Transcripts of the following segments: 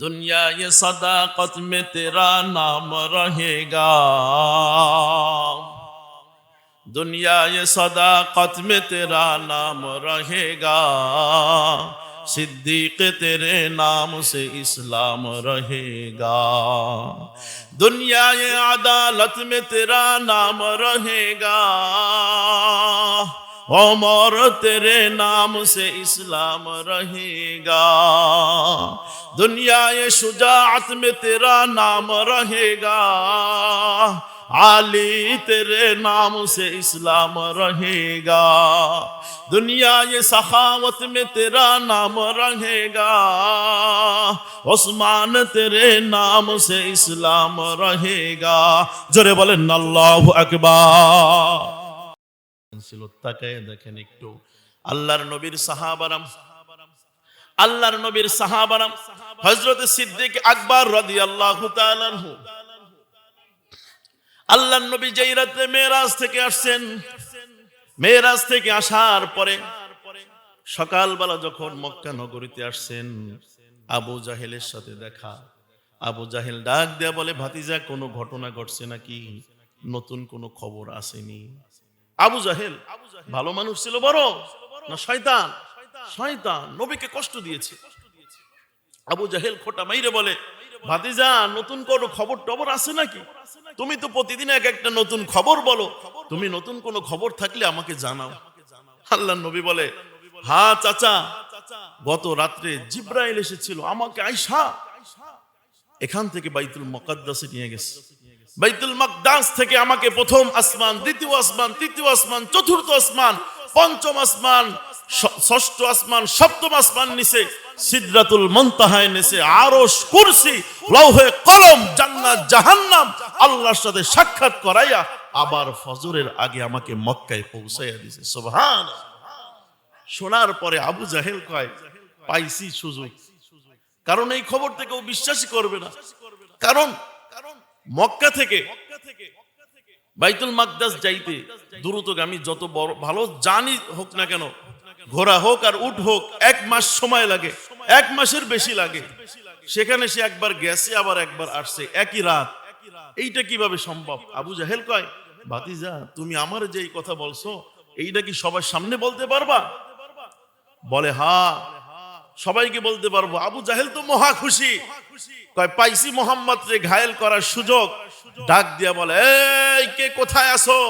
دنیا یہ صداقت میں تیرا نام رہے گا۔ دنیا یہ صداقت میں تیرا نام رہے گا۔ صدیق تیرے نام سے اسلام رہے گا۔ دنیا یہ عدالت میں تیرا نام رہے گا۔ عمر تیرے نام سے اسلام رہے گا دنیا شجاعت میں تیرا نام رہے گا علی تیرے نام سے اسلام رہے گا دنیا یہ سخاوت میں تیرا نام رہے گا عثمان تیرے نام سے اسلام رہے گا جرے بولے اللہ اکبار ছিল তাকায় দেখেন একটু। আল্লাহর নবীর সাহাবারাম, আল্লাহর নবীর সাহাবারাম, হযরত সিদ্দিক আকবর রাদিয়াল্লাহু তাআলা আনহু। আল্লাহর নবী যেই রাতে মেরাজ থেকে আসছেন মেরাজ থেকে আসার পরে সকালবেলা যখন মক্কা নগরীতে আসছেন, আবু জাহেলের সাথে দেখা। আবু জাহেল ডাক দেয়া বলে, ভাতিজা, কোনো ঘটনা ঘটছে নাকি? নতুন কোনো খবর আসেনি। আবু জাহেল ভালো মানুষ ছিল বড়, না শয়তান? শয়তান নবীকে কষ্ট দিয়েছে। আবু জাহেল খোটা মাইরে বলে, ভাতিজা, নতুন কোনো খবর টবর আছে নাকি? তুমি তো প্রতিদিন এক একটা নতুন খবর বলো। তুমি নতুন কোনো খবর থাকলে আমাকে জানাও। আল্লাহ নবী বলে, হা চাচা, গত রাত্রে জিব্রাইল এসেছিল আমাকে আইসা এখান থেকে বাইতুল মকাদ্দাসে নিয়ে গেছে। বাইতুল মকদাস থেকে আমাকে প্রথম আসমান, দ্বিতীয় আসমান, তৃতীয় আসমান, চতুর্থ আসমান, পঞ্চম আসমান ষষ্ঠ আসমান, সপ্তম আসমান নিচে সিদরাতুল মন্তাহায় নিচে আরশ কুরসি, লৌহে কলম, জান্নাত জাহান্নাম, আল্লাহর সাথে সাক্ষাৎ করাইয়া আবার ফজরের আগে আমাকে মক্কায় পৌঁছাইয়া দিছে। সুবহান শোনার পরে আবু জাহেল কয়, পাইছি সুযোগ। কারণ এই খবর থেকে ও বিশ্বাসই করবে না। কারণ মক্কা থেকে বাইতুল মাকদাস যাইতে দ্রুতগামী যত বড় ভালো জানি হোক না কেন, ঘোড়া হোক আর উট হোক, এক মাস সময় লাগে, এক মাসের বেশি লাগে। সেখানে সে একবার গেছে, আবার একবার আসছে, একই রাত। এইটা কীভাবে সম্ভব? আবু জাহেল কয়, ভাতিজা, তুমি আমার যে কথা বলছো, এইটা কি সবার সামনে বলতে পারবা? বলে, হা, সবাইকে বলতে পারব। আবু জাহেল তো মহা খুশি। কয়, পাইছি মোহাম্মদ রে ঘায়েল করার সুযোগ। ডাক দিয়া বলে, এই, কে কোথায় আসো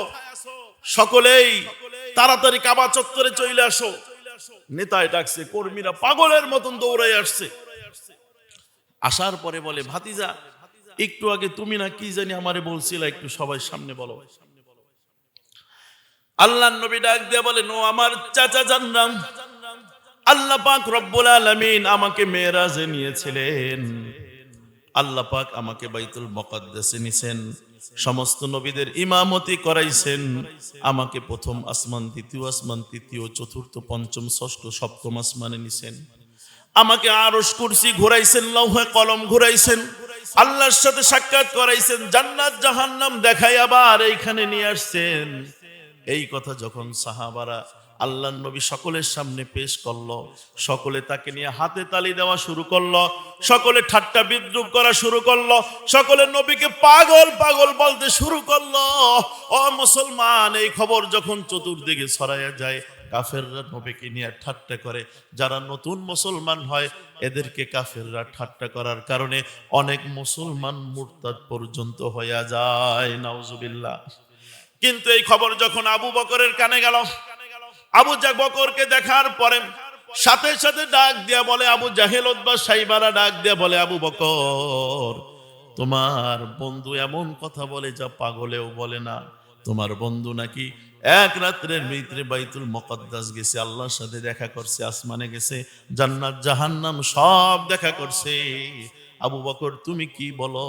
সকলেই তাড়াতাড়ি কাবা চত্বরে চলে আসো। নেতায় ডাকছে, কর্মীরা পাগলের মতন দৌড়াই আসছে। আসার পরে বলে, ভাতিজা, একটু আগে তুমি না কি জানি আমারে বলছিলা, একটু সবাই সামনে বলো। আল্লাহ নবী ডাক দিয়া বলে, নো, আমার চাচা জানলাম আল্লাহ পাক রব্বুল আলামিন আমাকে মেরাজে নিয়েছিলেন। আল্লাহ পাক আমাকে বাইতুল মুকদ্দাসে নিছেন। সমস্ত নবীদের ইমামতি করাইছেন। আমাকে প্রথম আসমান, দ্বিতীয় আসমান, তৃতীয়, চতুর্থ, পঞ্চম, ষষ্ঠ, সপ্তম আসমানে নিছেন। আমাকে আরশ কুরসি ঘুরাইছেন, লৌহে কলম ঘুরাইছেন। আল্লাহর সাথে সাক্ষাৎ করাইছেন, জান্নাত জাহান্নাম দেখাই আবার এইখানে নিয়ে আসছেন। এই কথা যখন সাহাবারা আল্লাহ নবী সকলের সামনে পেশ করল, সকলে তাকে নিয়ে হাতে তালি দেওয়া শুরু করল, সকলে ঠাট্টা বিদ্রুপ করা শুরু করল, সকলে নবীকে পাগল পাগল বলতে শুরু করল। ও মুসলমান, এই খবর যখন চতুর্দিকে ছড়াইয়া যায়, কাফেররা নবীকে নিয়ে ঠাট্টা করে। যারা নতুন মুসলমান হয়, এদেরকে কাফেররা ঠাট্টা করার কারণে অনেক মুসলমান মুরতাদ পর্যন্ত হইয়া যায়, নাউজুবিল্লাহ। কিন্তু এই খবর যখন আবু বকরের কানে গেল আবু বকরকে দেখার পরে সাথে সাথে ডাক দিয়া বলে, আবু জাহেল বা সাইবারা ডাক দিয়া বলে, আবু বকর, তোমার বন্ধু এমন কথা বলে যা পাগলেও বলে না। তোমার বন্ধু নাকি এক রাত্রের ভিতরে বাইতুল মকদ্দাস গেছে, আল্লাহর সাথে দেখা করছে, আসমানে গেছে, জান্নাত, জাহান্নাম সব দেখা করছে। আবু বকর, তুমি কি বলো?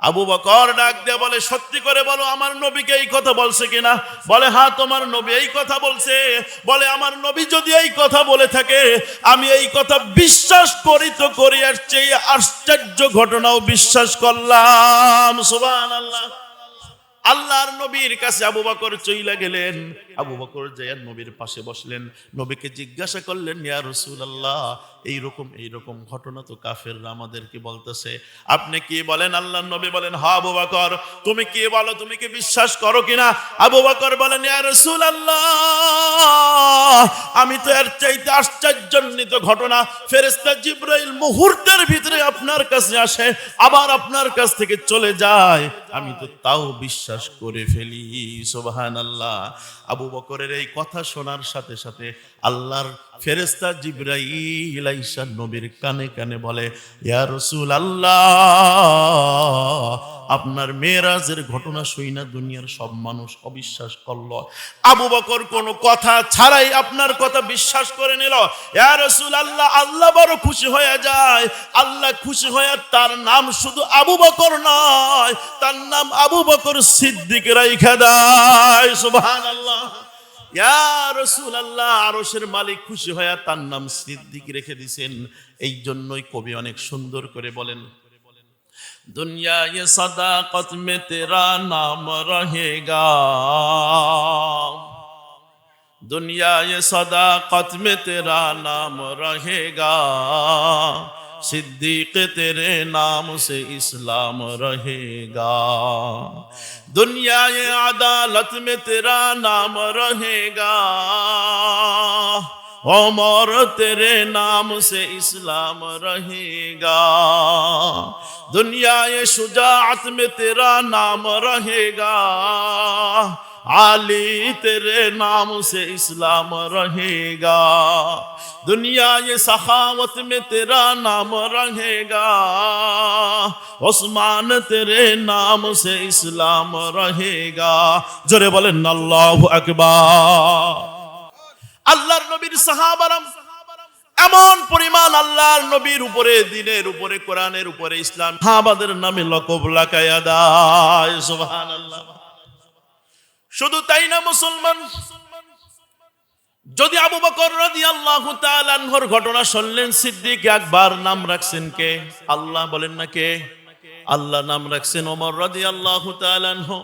আবু বকর ডাক দিয়ে বলে, সত্যি করে বলো, আমার নবীকে এই কথা বলছে কিনা? বলে হ্যাঁ তোমার নবী এই কথা বলছে। বলে, আমার নবী যদি এই কথা বলে থাকে, আমি এই কথা বিশ্বাস করি তো করি আর চেয়ে আশ্চর্য ঘটনাও বিশ্বাস করলাম। সুবান আল্লাহ আল্লাহর নবীর কাছে আবু বকর চইলা গেলেন। আবু বকর যাইয়া নবীর পাশে বসলেন। নবীকে জিজ্ঞাসা করলেন, ইয়া রাসূলুল্লাহ এইরকম এইরকম ঘটনা তো কাফেররা আমাদেরকে বলতেছে। আপনি কি বলেন? আল্লাহ নবী বলেন, হা আবু বকর, তুমি কি বলো? তুমি কি বিশ্বাস করো কিনা আবু বকর বলেন, ইয়া রাসূলুল্লাহ, আমি তো এর চাইতে আশ্চর্যান্বিত ঘটনা। ফেরেশতা জিব্রাইল মুহূর্তের ভিতরে আপনার কাছে আসে, আবার আপনার কাছ থেকে চলে যায়। আমি তো তাও বিশ্বাস করে ফেলি সোবাহান সুবহানাল্লাহ। আবু বকরের এই কথা শোনার সাথে সাথে আল্লাহর ফেরেশতা জিব্রাইল আইসা নবীর কানে কানে বলে, ইয়া রাসূল আল্লাহ আপনার মেয়েরাজের ঘটনা শুই না, দুনিয়ার সব মানুষ অবিশ্বাস করল। আবু বকর কোনো কথা ছাড়াই আপনার কথা বিশ্বাস করে নিল। ইয়া রাসূল আল্লাহ আল্লাহ বড় খুশি হয়ে যায়। আল্লাহ খুশি হয়ে তার নাম শুধু আবু বকর নয়, তার নাম আবু বকর সিদ্দিক রাইখা দেয়। সুবহানাল্লাহ। ইয়া রাসূলুল্লাহ আরশের মালিক খুশি হয়ে তার নাম সিদ্দিক রেখে দিয়েছেন এই জন্যই কবি অনেক সুন্দর করে বলেন दुनिया ये सदाकत में तेरा नाम रहेगा दुनिया ये सदाकत में तेरा नाम रहेगा सिद्दीक तेरे नाम से इस्लाम रहेगा दुनिया ये अदालत में तेरा नाम रहेगा उमर तेरे नाम से इस्लाम रहेगा दुनिया ये शुजाअत में तेरा नाम रहेगा علی تیرے نام سے اسلام رہے گا دنیا یہ سخاوت میں تیرا نام رہے گا عثمان تیرے نام سے اسلام رہے گا جرے بولن اللہ اکبر আল্লাহর নবীর সাহাবারাম এমন পরিমাণ আল্লাহর নবীর উপরে দিনের উপরে কোরআনের উপরে ইসলাম হাবাদের নামে লকব লাকায়া দায় সুবহানাল্লাহ শুধু তাই না, মুসলমান? যদি আবু বকর রাদিয়াল্লাহু তাআলা ঘটনা শুনলেন, সিদ্দিক একবার নাম রাখছেন কে? আল্লাহ বলেন না কে? আল্লাহ নাম রাখছেন ওমর রাদিয়াল্লাহু তাআলা আনহু।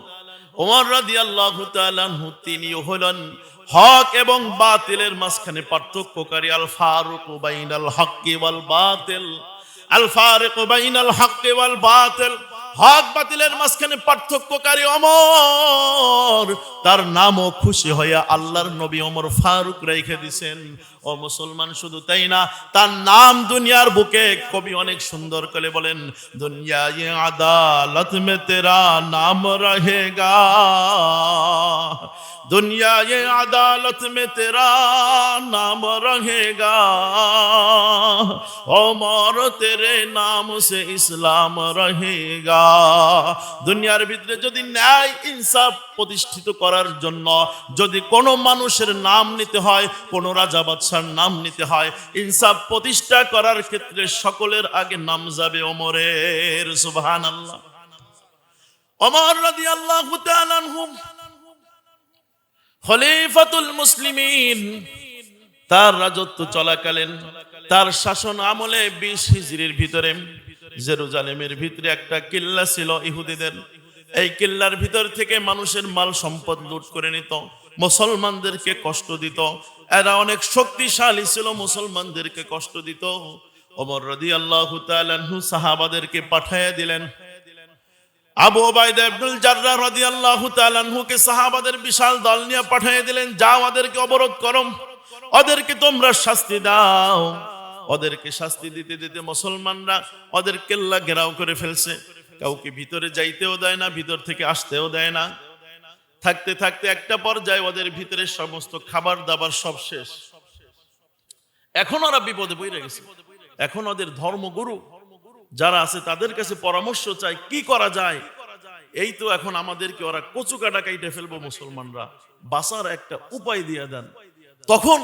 ওমর রাদিয়াল্লাহু তাআলা আনহু, তিনিও হলেন হক এবং বাতিলের মাঝখানে পার্থক্যকারী, আল ফারুক বাইনাল হক্কি ওয়াল বাতিল। আল ফারুক বাইনাল হক্কি ওয়াল বাতিল। হক বাতিলের মাঝখানে পার্থক্যকারী অমর। তার নামও খুশি হইয়া আল্লাহর নবী অমর ফারুক রেখে দিছেন। ও মুসলমান, শুধু তাই না, তার নাম দুনিয়ার বুকে কবি অনেক সুন্দর করে বলেন দুনিয়া ইয়ে আদালত মে তেরা নাম রহেগা। দুনিয়া ইয়ে আদালত মে তেরা নাম রহেগা। অমর তেরে নাম সে ইসলাম রহেগা। দুনিয়ার ভিতরে যদি ন্যায় ইনসাফ প্রতিষ্ঠিত করার জন্য যদি কোনো মানুষের নাম নিতে হয়, কোনো রাজা বাদশার নাম নিতে হয়, ইনসাফ প্রতিষ্ঠা করার ক্ষেত্রে সকলের আগে নাম যাবে ওমরের, সুবহানাল্লাহ। ওমর রাদিয়াল্লাহু তাআলা আনহু, খলিফাতুল মুসলিমিন, তার রাজত্ব চলাকালীন, তার শাসন আমলে বিশ হিজরির ভিতরে জেরুজালেমের ভিতরে একটা কিল্লা ছিল ইহুদিদের। এই কিল্লার ভিতর থেকে মানুষের মাল সম্পদ লুট করে নিত, মুসলমানদেরকে কষ্ট দিত। এরা অনেক শক্তিশালী ছিল, মুসলমানদেরকে কষ্ট দিত। ওমর তাআলা আনহু সাহাবাদেরকে পাঠাইয়া দিলেন। আবু ওবায়দা ইবনুল জাররাহ রাদিয়াল্লাহু তাআলা আনহুকে সাহাবাদের বিশাল দল নিয়ে পাঠিয়ে দিলেন, যাও ওদেরকে অবরোধ করো। ওদেরকে তোমরা শাস্তি দাও। ওদেরকে শাস্তি দিতে দিতে মুসলমানরা ওদের কেল্লা ঘেরাও করে ফেলছে। কাউকে ভিতরে যাইতেও দেয় না, ভিতর থেকে আসতেও দেয় না। থাকতে থাকতে একটা পর্যায়ে ওদের ভিতরে সমস্ত খাবার দাবার সব শেষ। এখন ওরা বিপদে পড়ে গেছে। এখন ওদের ধর্মগুরু যারা আছে, তাদের কাছে পরামর্শ চাই, কি করা যায়? এই তো এখন আমাদেরকে ওরা কচু কাটা কাইটে ফেলব মুসলমানরা। বাসার একটা উপায় দিয়ে দেন। তখন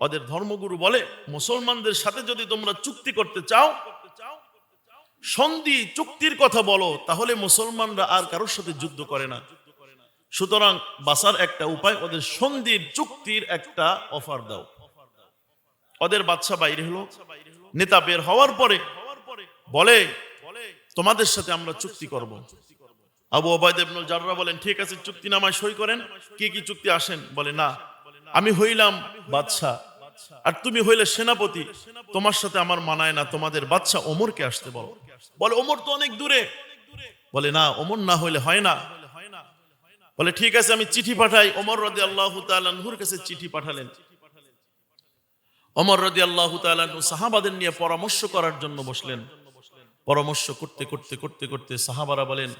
ওদের ধর্মগুরু বলে, মুসলমানদের সাথে যদি তোমরা চুক্তি করতে চাও, সন্ধি চুক্তির কথা বলো, তাহলে মুসলমানরা আর কারোর সাথে যুদ্ধ করে না। সুতরাং বাসার একটা উপায়, ওদের সন্ধির চুক্তির একটা অফার দাও। ওদের বাচ্চা বাইরে হলো। নেতা বের হওয়ার পরে বলে, তোমাদের সাথে আমরা চুক্তি করব। আবু ওবায়দ ইবনুল জাররা বলেন, ঠিক আছে চুক্তি নামায় সই করেন। কি কি চুক্তি আসেন? বলে, না আমি হইলাম বাদশা। আর তুমি হইলে সেনাপতি। তোমার সাথে আমার মানায় না, তোমাদের বাচ্চা ওমরকে আসতে বলো। বলে, ওমর তো অনেক দূরে। বলে, না, ওমর না হইলে হয় না। বলে, ঠিক আছে, আমি চিঠি পাঠাই। ওমর রদি আল্লাহ তালহুর কাছে চিঠি পাঠালেন। ওমর রদি আল্লাহ তালু সাহাবাদের নিয়ে পরামর্শ করার জন্য বসলেন। পরামর্শ করতে করতে করতে করতে সাহাবারা বলেন,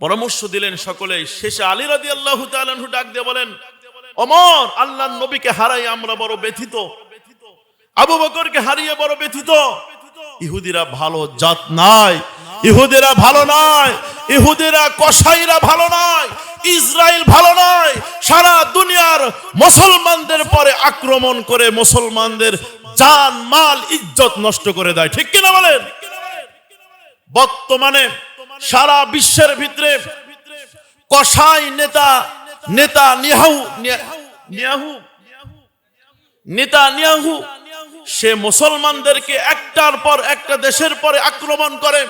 পরামর্শ দিলেন সকলে শেষে আলী রাদি আল্লাহ তালু ডাক দিয়ে বলেন অমর আল্লাহ নবীকে হারাই আমরা বড় ব্যথিত। আবু বকরকে হারিয়ে বড় ব্যথিত। ইহুদিরা ভালো জাত নাই, ইহুদিরা ভালো নয় ইহুদিরা কসাইরা ভালো নয় ইসরায়েল ভালো নয় সারা দুনিয়ার মুসলমানদের পরে আক্রমণ করে মুসলমানদের জান, মাল, ইজ্জত নষ্ট করে দেয়। ঠিক কিনা বলেন? বর্তমানে সারা বিশ্বের ভিতরে কসাই নেতা নেতা নিহাউ নিয়াহু, নেতা নিয়াহু, সে মুসলমানদেরকে একটার পর একটা দেশের পরে আক্রমণ করে,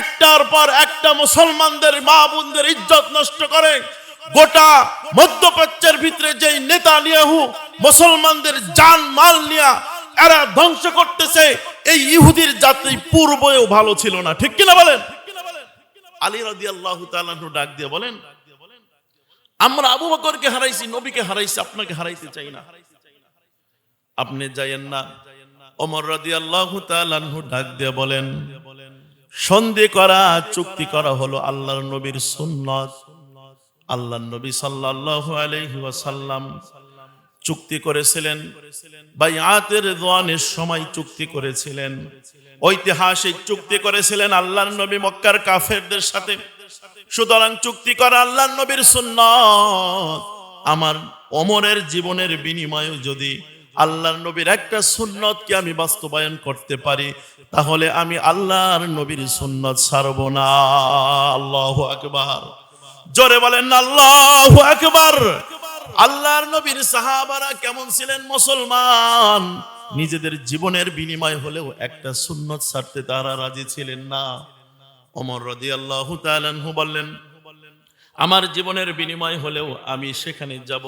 একটার পর একটা মুসলমানদের মা বোনদের ইজ্জত নষ্ট করে। গোটা মধ্যপ্রাচ্যের ভিতরে যেই নেতা নিয়াহু, মুসলমানদের জান মাল নিয়া এরা ধ্বংস করতেছে, এই ইহুদির জাতি পূর্বেও ভালো ছিল না। ঠিক কিনা বলেন? আলী রাদি আল্লাহ ডাক দিয়ে বলেন আমরা আবু বকরকে হারাইছি, নবীকে হারাইছি, আপনাকে হারাইতে চাই না। আপনি যাইয়েন না। ওমর রাদি আল্লাহ ডাক দিয়ে বলেন, সন্ধি করা, চুক্তি করা হলো আল্লাহর নবীর সুন্নত। আল্লাহ নবী সাল্লাল্লাহু আলাইহি ওয়াসাল্লাম চুক্তি করেছিলেন, বাইআতের দোয়ানের সময় চুক্তি করেছিলেন। ঐতিহাসিক চুক্তি করেছিলেন আল্লাহর নবী মক্কার কাফেরদের সাথে। সুতরাং চুক্তি করা আল্লাহর নবীর সুন্নত। আমার অমরের জীবনের বিনিময়ে যদি আল্লাহর নবীর একটা সুন্নতকে আমি বাস্তবায়ন করতে পারি, তাহলে আমি আল্লাহর নবীর সুন্নত ছাড়ব না। আল্লাহ আকবার। জোরে বলেন, আল্লাহ আকবার। আল্লাহর নবীর সাহাবারা কেমন ছিলেন মুসলমান? নিজেদের জীবনের বিনিময় হলেও একটা সুন্নত ছাড়তে তারা রাজি ছিলেন না। ওমর রদি আল্লাহ তালু বললেন, আমার জীবনের বিনিময় হলেও আমি সেখানে যাব।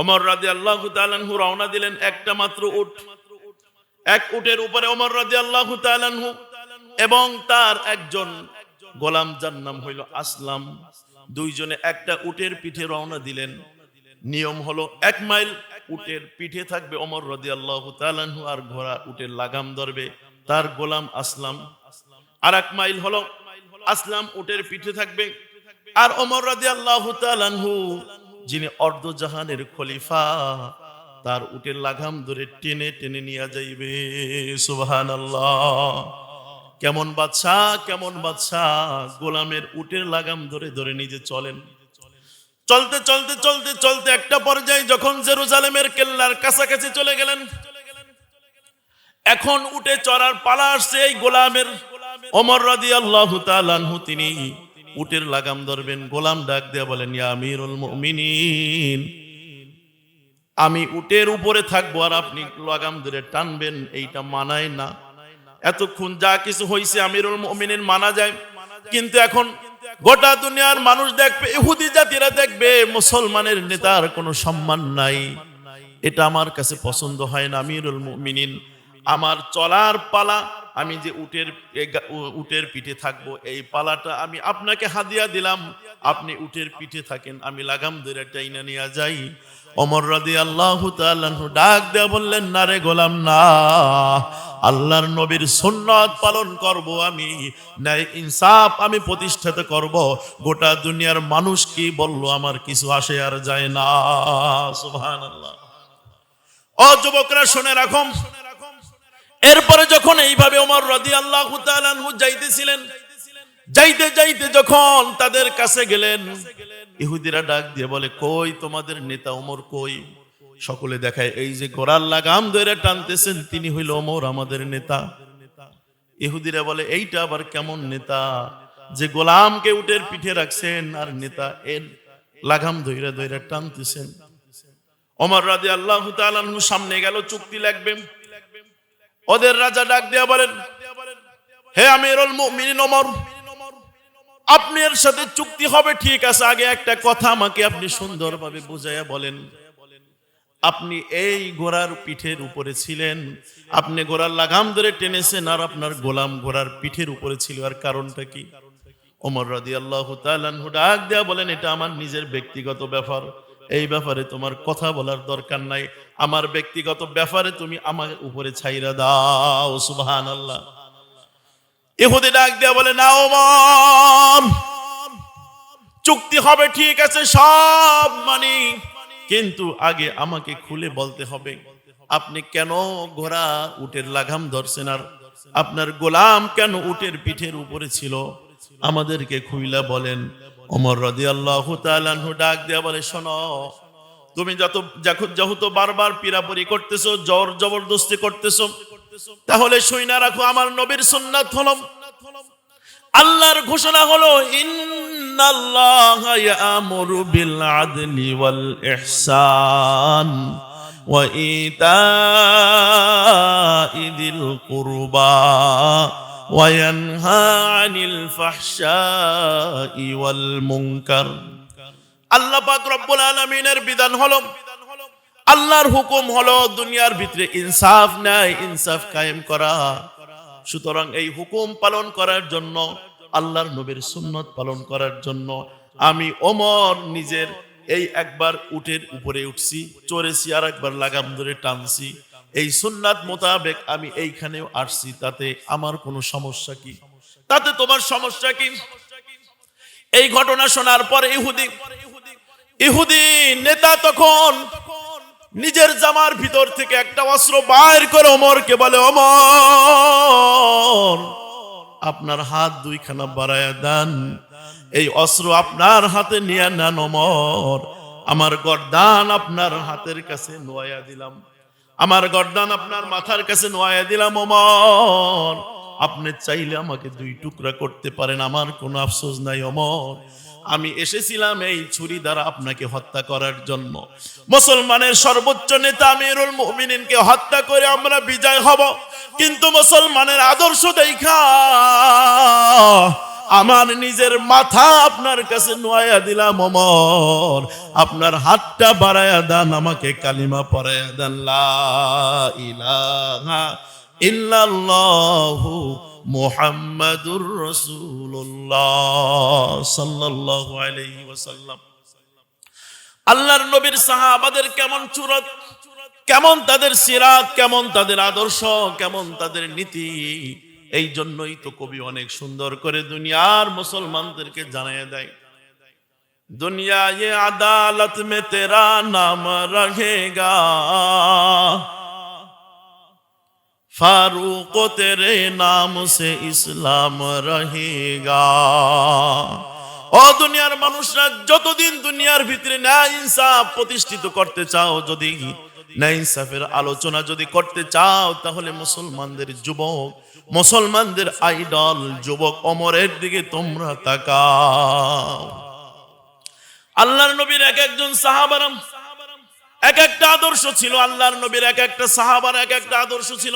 অমর রাদি আল্লাহ তালু রওনা দিলেন একটা মাত্র উঠ এক উটের উপরে অমর রাদি আল্লাহ তালু এবং তার একজন গোলাম যার নাম হইল আসলাম। দুইজনে একটা উটের পিঠে রওনা দিলেন। নিয়ম হলো এক মাইল উটের পিঠে থাকবে অমর রদি আল্লাহ তালু আর ঘোড়া উটের লাগাম ধরবে তার গোলাম আসলাম। আর এক মাইল হলো আসলাম, উটের পিঠে থাকবে। আর অমর রাজি আল্লাহ যিনি অর্ধ জাহানের খলিফা, তার উটের লাগাম ধরে টেনে টেনে নিয়ে যাইবে। সুবহান কেমন বাচ্চা কেমন বাচ্চা গোলামের উটের লাগাম ধরে ধরে নিজে চলেন। চলতে চলতে চলতে চলতে একটা পর্যায়ে যখন জেরুজালেমের কেল্লার কাছাকাছি চলে গেলেন, এখন উঠে চড়ার পালা আসছে এই গোলামের। অমর রাদি আল্লাহ তিনি উটের লাগাম ধরবেন, গোলাম ডাক দিয়ে বলেন, ইয়া আমিরুল মুমিনিন, আমি উটের উপরে থাকব আর আপনি লাগাম ধরে টানবেন, এইটা মানায় না। এতক্ষণ যা কিছু হয়েছে আমিরুল মুমিনিন মানা যায়। কিন্তু এখন গোটা দুনিয়ার মানুষ দেখবে, ইহুদি জাতিরা দেখবে, মুসলমানের নেতার কোনো সম্মান নাই। এটা আমার কাছে পছন্দ হয় না, আমিরুল মুমিনিন। আমার চলার পালা আমি যে উটের উটের পিঠে থাকব, এই পালাটা আমি আপনাকে হাদিয়া দিলাম। আপনি উটের পিঠে থাকেন, আমি লাগাম ধরে টাইনা নিয়ে যাই। অমর রাদি আল্লাহ ডাক দেয়া বললেন, না রে গোলাম, না। আল্লাহর নবীর সুন্নত পালন করব আমি। ন্যায় ইনসাফ আমি প্রতিষ্ঠিত করব। গোটা দুনিয়ার মানুষ কি বলল, আমার কিছু আসে আর যায় না। সুবহানাল্লাহ। ও যুবকরা, শুনে রাখুন। এরপরে যখন এইভাবে ওমর রদি আল্লাহ যাইতেছিলেন, যাইতে যাইতে যখন তাদের কাছে গেলেন, ইহুদিরা ডাক দিয়ে বলে, কই তোমাদের নেতা ওমর কই? সকলে দেখায়, এই যে গোড়ার লাগাম ধরে টানতেছেন, তিনি হইল ওমর আমাদের নেতা। ইহুদিরা বলে, এইটা আবার কেমন নেতা? যে গোলামকে উটের পিঠে রাখছেন, আর নেতা এর লাগাম ধৈরা ধৈরা টানতেছেন। ওমর রাজি আল্লাহ সামনে গেল, চুক্তি লাগবে। ওদের রাজা ডাক দেয়া বলেন, হে আমিরুল মুমিনিন আপনি এর সাথে চুক্তি হবে, ঠিক আছে, আগে একটা কথা আমাকে আপনি সুন্দরভাবে বুঝাইয়া বলেন। আপনি এই ঘোড়ার পিঠের উপরে ছিলেন, আপনি ঘোড়ার লাগাম ধরে টেনেছেন, আর আপনার গোলাম ঘোড়ার পিঠের উপরে ছিল, আর কারণটা কি? ওমর রাদি আল্লাহ ডাক দেয়া বলেন, এটা আমার নিজের ব্যক্তিগত ব্যাপার। এই ব্যাপারে তোমার কথা বলার দরকার নাই। আমার ব্যক্তিগত ব্যাপারে তুমি আমার উপরে ছাইরা দাও সুবহান আল্লাহ ইহুদি ডাক দেয়া বলে না ওমর চুক্তি হবে, ঠিক আছে, সব মানি। কিন্তু আগে আমাকে খুলে বলতে হবে, আপনি কেন ঘোড়া উটের লাগাম ধরছেন আর আপনার গোলাম কেন উটের পিঠের উপরে ছিল? আমাদেরকে খুইলা বলেন ওমর রদি আল্লাহ তালু ডাক দেয়া বলে, শোনো, তুমি যত যেহেতু বারবার পিরাপরি করতেছো জোর জবরদস্তি করতেছো, তাহলে সইনা রাখো আমার নবীর সুন্নাত হলম আল্লাহর ঘোষণা হলো, ইন্নাল্লাহা কুরবা। আনিল ফাহশাই ওয়াল মুনকার আল্লাহ পাক রব্বুল আলামিনের বিধান হলো, আল্লাহর হুকুম হলো দুনিয়ার ভিতরে ইনসাফ নাই ইনসাফ কায়েম করা। সুতরাং এই হুকুম পালন করার জন্য, আল্লাহর নবীর সুন্নত পালন করার জন্য আমি ওমর নিজের এই একবার উটের উপরে উঠছি, চড়েছি আর একবার লাগাম ধরে টানছি। এই সুন্নাত মোতাবেক আমি এইখানেও আসছি, তাতে আমার কোনো সমস্যা কি? তাতে তোমার সমস্যা কি? এই ঘটনা শোনার পর ইহুদি ইহুদি নেতা তখন নিজের জামার ভিতর থেকে একটা অস্ত্র বাইর করে ওমরকে বলে অমর আপনার হাত দুইখানা বাড়ায়া দেন। এই অস্ত্র আপনার হাতে নিয়ে নেন অমর আমার গর্দান আপনার হাতের কাছে নোয়া দিলাম। আমার গর্দান আপনার মাথার কাছে নোয়া দিলাম অমর আপনি চাইলে আমাকে দুই টুকরা করতে পারেন, আমার কোনো আফসোস নাই অমর আমি এসেছিলাম এই ছুরি দ্বারা আপনাকে হত্যা করার জন্য। মুসলমানের সর্বোচ্চ নেতা আমিরুল মুমিনিনকে হত্যা করে আমরা বিজয় হব। কিন্তু মুসলমানের আদর্শ দেখা আমার নিজের মাথা আপনার কাছে নোয়া দিলাম, অমর। আপনার হাতটা বাড়ায়া দেন, আমাকে কালিমা পড়ায়া দেন ইলাহা ইল্লাল্লাহু মুহাম্মাদুর রাসূলুল্লাহ সাল্লাল্লাহু আলাইহি ওয়াসাল্লাম। আল্লাহর নবীর সাহাবাদের কেমন চুরত কেমন তাদের সিরাত? কেমন তাদের আদর্শ? কেমন তাদের নীতি? এই জন্যই তো কবি অনেক সুন্দর করে দুনিয়ার মুসলমানদেরকে জানিয়ে দেয় दुनिया ये अदालत में तेरा नाम रहेगा फारूक तेरे नाम से ইসলাম रहेगा ও দুনিয়ার মানুষরা যতদিন দুনিয়ার ভিতরে ন্যায় ইনসাফ প্রতিষ্ঠিত করতে চাও যদি ন্যায় ইনসাফের আলোচনা যদি করতে চাও তাহলে মুসলমানদের যুবক মুসলমানদের আইডল, যুবক অমরের দিকে তোমরা তাকাও। আল্লাহর নবীর এক একজন সাহাবারাম এক একটা আদর্শ ছিল, আল্লাহর নবীর এক একটা সাহাবার এক একটা আদর্শ ছিল।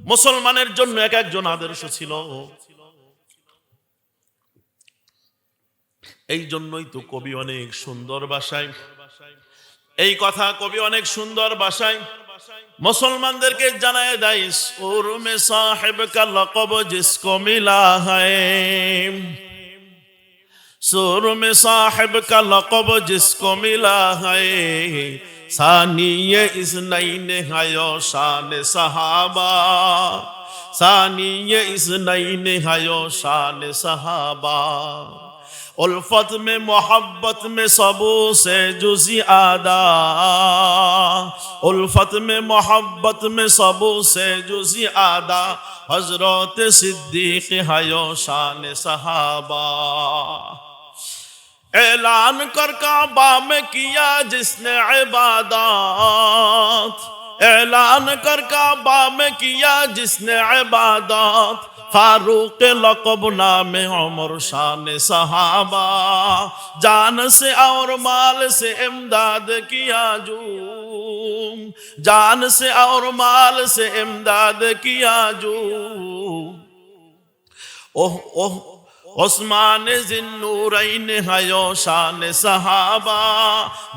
মুসলমানের জন্য এক একজন আদর্শ ছিল। এই জন্যই তো কবি অনেক সুন্দর ভাষায়, এই কথা কবি অনেক সুন্দর ভাষায় مسلمان در کے মুসলমানদেরকে میں صاحب کا لقب جس کو ملا ہے سور میں صاحب کا لقب جس کو ملا ہے ثانی اس نئی نہایو شان صحابہ ثانی اس نئی نہایو شان صحابہ الفت میں محبت میں سبو سے جزی آدا الفت میں محبت میں سبو سے جزی آدا حضرت صدیق حیو شان صحابہ اعلان کر کعبہ میں کیا جس نے عبادات اعلان کر کعبہ میں کیا جس نے عبادات فاروق لقب نام عمر شان صحابہ جان سے اور مال سے امداد کیا جو جان سے اور مال سے امداد کیا جو اوہ اوہ ওসমান জিন্নুরাইন হায়ো শান সাহাবা,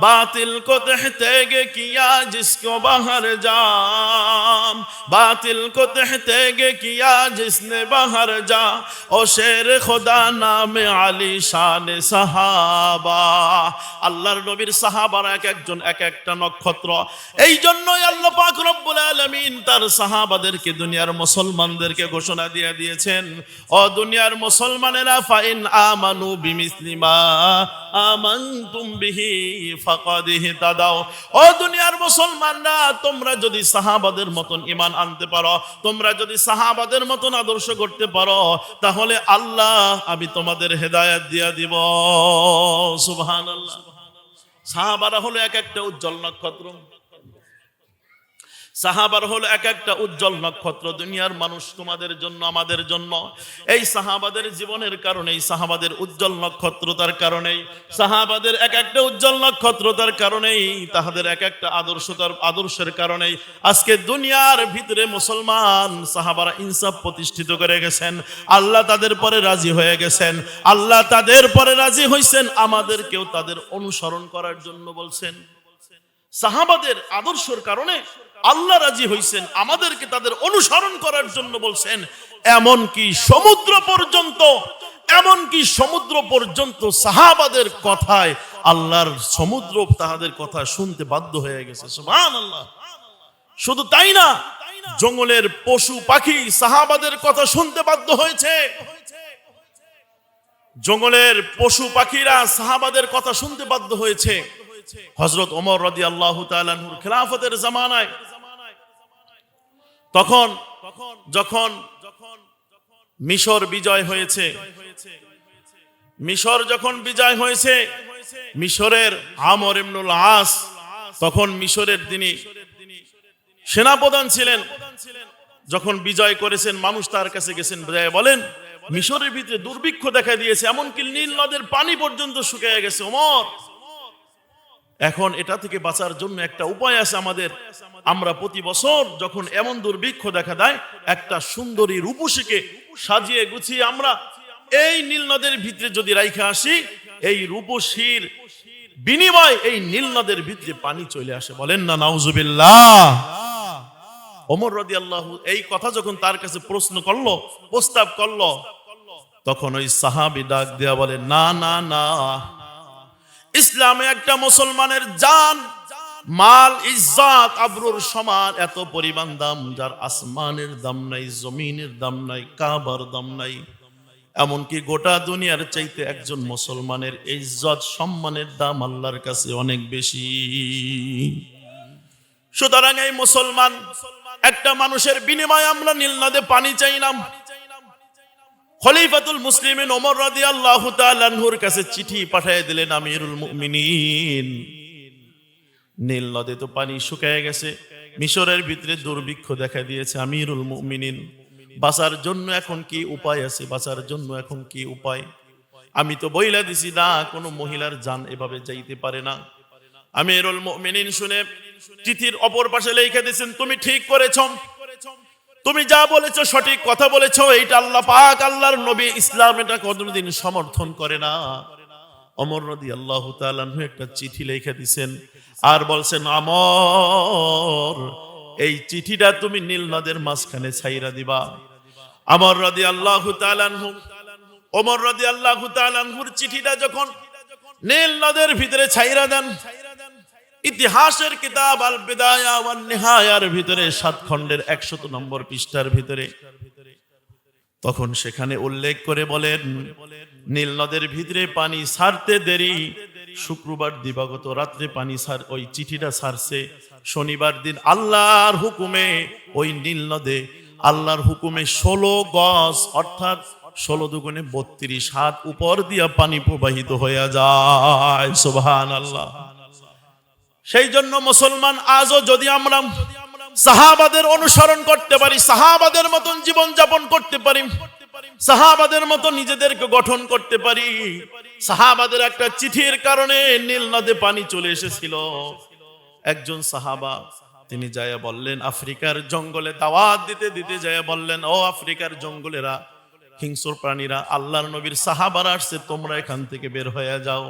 বাতিল কো তেহতে গে কিয়া জিসকো বাহার জাম। বাতিল কো তেহতে কিয়া জিসনে বাহার জা। খোদা নামে আলি শান সাহাবা। আল্লাহর নবীর সাহাবার এক একজন এক একটা নক্ষত্র। এই জন্যই আল্লাহ পাক রব্বুল আলামিন তার সাহাবাদেরকে, দুনিয়ার মুসলমানদেরকে ঘোষণা দিয়ে দিয়েছেন, ও দুনিয়ার মুসলমানের ফাইন আমানু বিমিসলি মা আমানতুম বিহি ফাকাদ ও দুনিয়ার মুসলমানরা তোমরা যদি সাহাবাদের মতন ঈমান আনতে পারো তোমরা যদি সাহাবাদের মতন আদর্শ করতে পারো তাহলে আল্লাহ আমি তোমাদের হেদায়েত দিয়া দিব সুবহানাল্লাহ সাহাবারা হলো এক একটা উজ্জ্বল নক্ষত্র সাহাবার হল এক একটা উজ্জ্বল নক্ষত্র, দুনিয়ার মানুষ তোমাদের জন্য, আমাদের জন্য। এই সাহাবাদের জীবনের কারণে সাহাবাদের উজ্জ্বল নক্ষত্রতার কারণেই, সাহাবাদের এক একটা উজ্জ্বল নক্ষত্রতার কারণেই, তাহাদের এক একটা আদর্শতার, আদর্শের কারণেই আজকে দুনিয়ার ভিতরে মুসলমান সাহাবারা ইনসাফ প্রতিষ্ঠিত করে গেছেন। আল্লাহ তাদের পরে রাজি হয়ে গেছেন। আল্লাহ তাদের পরে রাজি হয়েছেন আমাদেরকেও তাদের অনুসরণ করার জন্য বলছেন। সাহাবাদের আদর্শের কারণে আল্লাহ রাজি হইছেন, আমাদেরকে তাদের অনুসরণ করার জন্য বলছেন এমন কি সমুদ্র পর্যন্ত এমন কি সমুদ্র পর্যন্ত সাহাবাদের কথায় আল্লাহর সমুদ্র তাহাদের কথা শুনতে বাধ্য হয়ে গেছে। সুবহানাল্লাহ। শুধু তাই না, জঙ্গলের পশু পাখি সাহাবাদের কথা শুনতে বাধ্য হয়েছে। জঙ্গলের পশু পাখিরা সাহাবাদের কথা শুনতে বাধ্য হয়েছে। হজরত ওমর রদি আল্লাহ খেলাফতের জামানায়। তখন, যখন মিশর বিজয় হয়েছে। মিশর যখন বিজয় হয়েছে, মিশরের আমর ইবনুল আস তখন মিশরের তিনি সেনাপ্রধান ছিলেন। যখন বিজয় করেছেন, মানুষ তার কাছে গেছেন বলেন, মিশরের ভিতরে দুর্ভিক্ষ দেখা দিয়েছে, এমনকি নীল নদের পানি পর্যন্ত শুকিয়ে গেছে, ওমর। এখন এটা থেকে বাঁচার জন্য একটা উপায় আছে আমাদের। আমরা প্রতি বছর যখন এমন দুর্ভিক্ষ দেখা দেয়, একটা সুন্দরী রূপসীকে সাজিয়ে গুছিয়ে আমরা এই নীল নদের ভিতরে যদি রাইখে আসি, এই রূপসীর বিনিময় এই নীল নদের ভিতরে পানি চলে আসে। বলেন না, নাউজুবিল্লাহ। ওমর রদি আল্লাহ এই কথা যখন তার কাছে প্রশ্ন করল, প্রস্তাব করল, তখন ওই সাহাবি ডাক দেয়া বলে, না না না। ইসলামে একটা মুসলমানের জান, মাল, ইজ্জাত, আবরুর সমান, এত পরিমাণ দাম যার আসমানের দাম নাই, জমিনের দাম নাই, কাবার দাম নাই। এমনকি গোটা দুনিয়ার চাইতে একজন মুসলমানের ইজ্জত, সম্মানের দাম আল্লাহর কাছে অনেক বেশি। সুতরাং এই মুসলমান, একটা মানুষের বিনিময়ে আমরা নীল নদে পানি চাইলাম। খলিফাতুল মুসলিমিন ওমর রাদিয়াল্লাহু তাআলার কাছে চিঠি পাঠিয়ে দিলেন, আমিরুল মুমিনিন। নীল নদে তো পানি শুকিয়ে গেছে। মিশরের ভিতরে দুর্ভিক্ষ দেখা দিয়েছে, আমিরুল মুমিনিন। বাঁচার জন্য এখন কি উপায় আছে? বাঁচার জন্য এখন কি উপায়? আমি তো বইলা দিছি, না, কোনো মহিলার যান এভাবে যাইতে পারে না। আমিরুল মুমিনিন শুনে চিঠির অপর পাশে লিখে দিয়েছেন, তুমি ঠিক করেছ। তুমি যা বলেছ, সঠিক কথা বলেছ, এইটা আল্লাহ পাক, আল্লাহর নবী ইসলাম এটা কোনদিন সমর্থন করে না। অমর নদী আল্লাহ তাআলাহু একটা চিঠি লিখে দিছেন, আর বলছেন, আমর, এই চিঠিটা তুমি নীল নদের মাঝখানে ছাইরা দিবা। আমর রাদি আল্লাহ ওমর রাদি আল্লাহ চিঠিটা যখন নীল নদের ভিতরে ছাইরা দেন ইতিহাসের কিতাব আল বিদায়া ওয়ান ভিতরে, সাত খণ্ডের একশত নম্বর পৃষ্ঠার ভিতরে। তখন সেখানে উল্লেখ করে বলেন, নীল নদের ভিতরে পানি ছাড়তে দেরি। শুক্রবার দিবাগত রাত্রে পানি সার, ওই চিঠিটা ছাড়ছে শনিবার দিন আল্লাহর হুকুমে ওই নীল নদে, আল্লাহর হুকুমে ষোলো গজ, অর্থাৎ ষোলো দুগুণে বত্রিশ হাত উপর দিয়া পানি প্রবাহিত হইয়া যায়। সুবহান আল্লাহ সেই জন্য মুসলমান আজও যদি আমরা সাহাবাদের অনুসরণ করতে পারি, সাহাবাদের মতন জীবন যাপন করতে পারি, সাহাবাদের মতো নিজেদেরকে গঠন করতে পারি, সাহাবাদের একটা চিঠির কারণে নীল নদে পানি চলে এসেছিল। একজন সাহাবা, তিনি যায়া বললেন, আফ্রিকার জঙ্গলে দাওয়াত দিতে দিতে যায়া বললেন, ও আফ্রিকার জঙ্গলেরা, হিংস্র প্রাণীরা, আল্লাহর নবীর সাহাবারা আসছে, তোমরা এখান থেকে বের হয়ে যাও।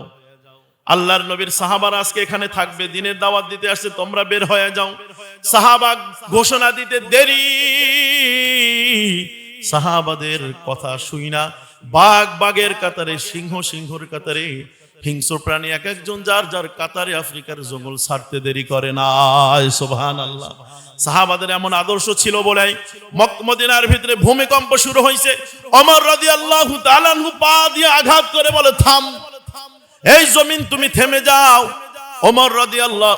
আল্লাহর নবীর সাহাবারা আজকে এখানে থাকবে, দিনের দাওয়াত দিতে আসছে, তোমরা বের হয়ে যাও। সাহাবা ঘোষণা দিতে দেরি। সাহাবাদের কথা শুই না। বাঘ বাঘের কাতারে, সিংহ সিংহর কাতারে, হিংস্র প্রাণী এক একজন, যার যার কাতারে আফ্রিকার জঙ্গল ছাড়তে দেরি করে না। সোভান আল্লাহ সাহাবাদের এমন আদর্শ ছিল বলে মক- মদিনার ভিতরে ভূমিকম্প শুরু হয়েছে অমর রাদি আল্লাহ পা দিয়ে আঘাত করে বলে, থাম। এই জমিন তুমি থেমে যাও। ওমর রদি আল্লাহ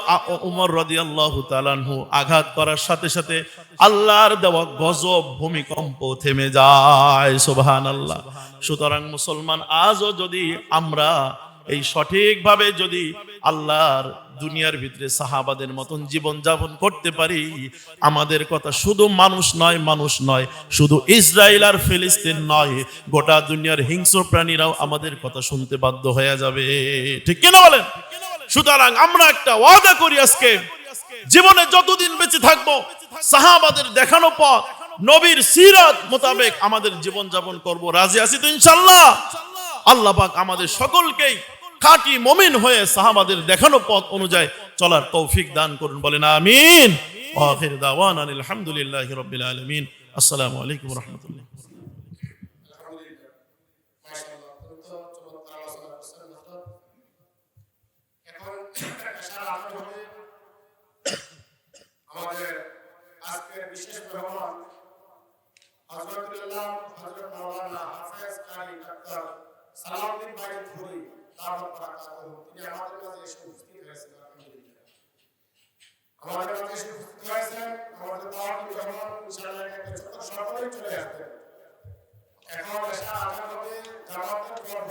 ওমর রদি আল্লাহ তালানহু আঘাত করার সাথে সাথে আল্লাহর দেওয়া গজব ভূমিকম্প থেমে যায়। সোবাহান আল্লাহ সুতরাং মুসলমান আজও যদি আমরা এই সঠিকভাবে যদি আল্লাহর দুনিয়ার ভিতরে সাহাবাদের মতন জীবন যাপন করতে পারি। আমাদের কথা শুধু মানুষ নয় মানুষ নয়, শুধু ইসরায়েল আর ফিলিস্তিন নয়, গোটা দুনিয়ার হিংস্র প্রাণীরাও আমাদের কথা শুনতে বাধ্য হয়ে যাবে। ঠিক কিনা বলেন? সুতরাং আমরা একটা ওয়াদা করি আজকে, জীবনে যতদিন বেঁচে থাকব, সাহাবাদের দেখানো পথ, নবীর সিরাত মোতাবেক আমাদের জীবন যাপন করব। রাজি আছি তো ইনশাল্লাহ? আল্লাহ পাক আমাদের সকলকেই খাঁটি মমিন হয়ে সাহাবাদের দেখানো পথ অনুযায়ী চলার তৌফিক দান করুন, বলেন আমিন। আখির দাওয়ান আলহামদুলিল্লাহি রাব্বিল আলামিন। আসসালামু আলাইকুম রাহমাতুল্লাহ। আমাদের হজরত মাওলানা হাফেজ কারি ডাক্তার সালাউদ্দিন ভাই ধুরি আমাদের কাছে এসে উপস্থিত হয়েছেন আমাদের কাছে এসে উপস্থিত হয়েছেন, আমাদের দাওয়াতি মেহমান ইনশাআল্লাহ একটা সকলেই চলে আসবেন। এখন এসে আগামী জামাতের পর্ব